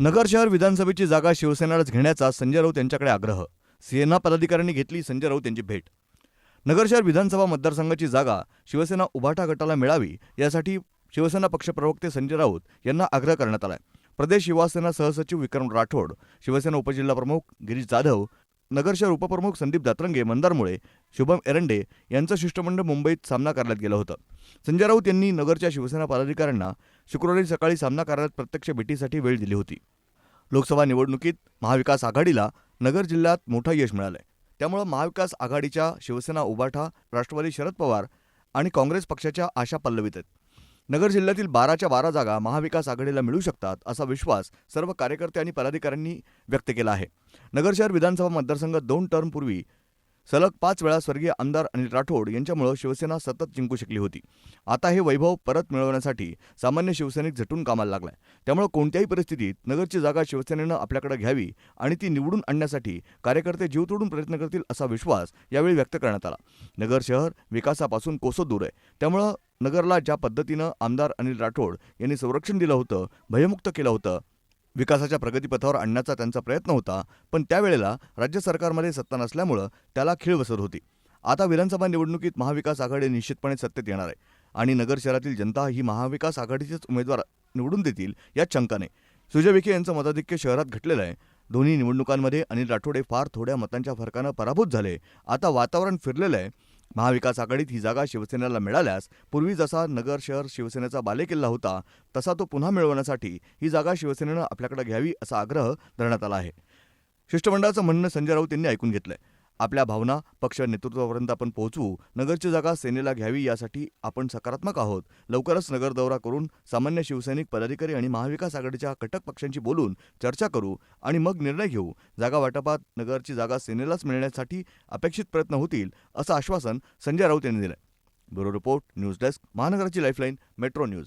नगर शहर विधानसभेची जागा शिवसेनेलाच घेण्याचा संजय राऊत यांच्याकडे आग्रह. सेना पदाधिकाऱ्यांनी घेतली संजय राऊत यांची भेट. नगर शहर विधानसभा मतदारसंघाची जागा शिवसेना उभाटा गटाला मिळावी यासाठी शिवसेना पक्षप्रवक्ते संजय राऊत यांना आग्रह करण्यात आलाय. प्रदेश युवासेना सहसचिव विक्रम राठोड शिवसेना उपजिल्हाप्रमुख गिरीश जाधव नगरच्या उपप्रमुख संदीप दातरंगे मंदारमुळे शुभम एरंडे यांचं शिष्टमंडळ मुंबईत सामना कार्यालयात गेलं होतं. संजय राऊत यांनी नगरच्या शिवसेना पदाधिकाऱ्यांना शुक्रवारी सकाळी सामना कार्यालयात प्रत्यक्ष भेटीसाठी वेळ दिली होती. लोकसभा निवडणुकीत महाविकास आघाडीला नगर जिल्ह्यात मोठं यश मिळालंय. त्यामुळं महाविकास आघाडीच्या शिवसेना उबाठा राष्ट्रवादी शरद पवार आणि काँग्रेस पक्षाच्या आशा पल्लवीत आहेत. नगर जिल्ह्यातील बाराच्या बारा जागा महाविकास आघाडीला मिळू शकतात असा विश्वास सर्व कार्यकर्ते आणि पदाधिकाऱ्यांनी व्यक्त केला आहे. नगर शहर विधानसभा मतदारसंघ दोन टर्मपूर्वी सलग पाच वेळा स्वर्गीय आमदार अनिल राठोड यांच्यामुळं शिवसेना सतत जिंकू शकली होती. आता हे वैभव परत मिळवण्यासाठी सामान्य शिवसैनिक झटून कामाला लागलाय. त्यामुळे कोणत्याही परिस्थितीत नगरची जागा शिवसेनेनं आपल्याकडे घ्यावी आणि ती निवडून आणण्यासाठी कार्यकर्ते जीव तोडून प्रयत्न करतील असा विश्वास यावेळी व्यक्त करण्यात आला. नगर शहर विकासापासून कोसो दूर आहे. त्यामुळं नगरला ज्या पद्धतीनं आमदार अनिल राठोड यांनी संरक्षण दिलं होतं भयमुक्त केलं होतं विकासाच्या प्रगतीपथावर आणण्याचा त्यांचा प्रयत्न होता पण त्यावेळेला राज्य सरकारमध्ये सत्ता नसल्यामुळं त्याला खीळ बसत होती. आता विधानसभा निवडणुकीत महाविकास आघाडी निश्चितपणे सत्तेत येणार आहे आणि नगर शहरातील जनता ही महाविकास आघाडीचेच उमेदवार निवडून देतील यात शंका नाही सुजय विखे यांचं मताधिक्य शहरात घटलेलं आहे. दोन्ही निवडणुकांमध्ये अनिल राठोडे फार थोड्या मतांच्या फरकानं पराभूत झाले. आता वातावरण फिरलेलं आहे. महाविकास आघाडीत ही जागा शिवसेनेला मिळाल्यास पूर्वी जसा नगर शहर शिवसेनेचा बालेकिल्ला होता तसा तो पुन्हा मिळवण्यासाठी ही जागा शिवसेनेनं आपल्याकडे घ्यावी असा आग्रह धरण्यात आला आहे. शिष्टमंडळाचं म्हणणं संजय राऊत यांनी ऐकून घेतलं आपल्या भावना पक्ष नेतृत्वापर्यंत आपण पोहोचवू नगरची जागा सेनेला घ्यावी यासाठी आपण सकारात्मक आहोत. लवकरच नगर दौरा करून सामान्य शिवसैनिक पदाधिकारी आणि महाविकास आघाडीच्या कटक पक्षांशी बोलून चर्चा करू आणि मग निर्णय घेऊ. जागा वाटपात नगरची जागा सेनेलाच मिळण्यासाठी अपेक्षित प्रयत्न होतील असं आश्वासन संजय राऊत यांनी दिलंय. ब्युरो रिपोर्ट न्यूज डेस्क महानगराची लाईफलाईन मेट्रो न्यूज.